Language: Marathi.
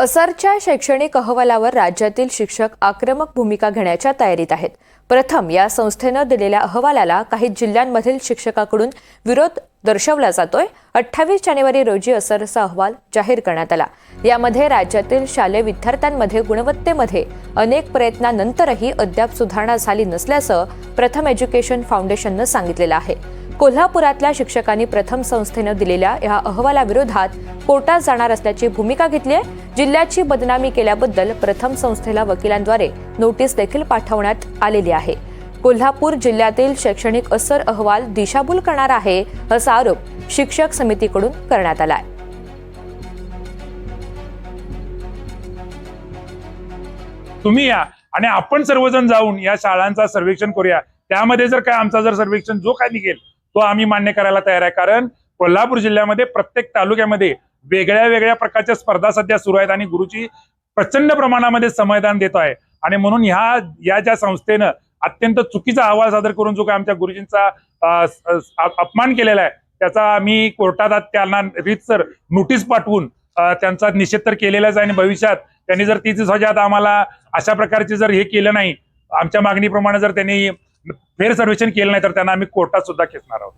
असरच्या शैक्षणिक अहवालावर राज्यातील शिक्षक आक्रमक भूमिका घेण्याच्या तयारीत आहेत. प्रथम या संस्थेनं दिलेल्या अहवालाला काही जिल्ह्यांमधील शिक्षकाकडून विरोध दर्शवला जातोय. अठ्ठावीस जानेवारी रोजी असरचा अहवाल जाहीर करण्यात आला. यामध्ये राज्यातील शालेय विद्यार्थ्यांमध्ये गुणवत्तेमध्ये अनेक प्रयत्नानंतरही अद्याप सुधारणा झाली नसल्याचं प्रथम एज्युकेशन फाउंडेशननं सांगितलेलं आहे. कोल्हापुरातल्या शिक्षकांनी प्रथम संस्थेनं दिलेल्या या अहवालाविरोधात कोर्टात जाणार असल्याची भूमिका घेतली आहे. जिल्ह्याची बदनामी केल्याबद्दल प्रथम संस्थेला वकिलांद्वारे नोटीस देखील पाठवण्यात आलेली आहे. कोल्हापूर जिल्ह्यातील शैक्षणिक असर अहवाल दिशाभूल करणार आहे असा आरोप शिक्षक समितीकडून करण्यात आलाय. तुम्ही या आणि आपण सर्वजण जाऊन या शाळांचा सर्वेक्षण करूया. त्यामध्ये जर काय आमचा जर सर्वेक्षण जो काय निघेल तो आम्ही मान्य करायला तयार आहे. कारण कोल्हापूर जिल्ह्यामध्ये प्रत्येक तालुक्यामध्ये वेगळ्या वेगळ्या प्रकारच्या स्पर्धा सध्या सुरू आहेत आणि गुरुची प्रचंड प्रमाणामध्ये समाधान देत आहे. आणि म्हणून ह्या या ज्या संस्थेनं अत्यंत चुकीचा अहवाल सादर करून जो काय आमच्या गुरुजींचा अपमान केलेला आहे त्याचा आम्ही कोर्टात त्यांना रीतसर नोटीस पाठवून त्यांचा निषेध तर केलेलाच आहे आणि भविष्यात त्यांनी जर तीच ह्याच्यात आम्हाला अशा प्रकारचे जर हे केलं नाही आमच्या मागणीप्रमाणे जर त्यांनी फेर सर्वेक्षण केलं नाही तर त्यांना आम्ही कोर्टात सुद्धा खेचणार आहोत.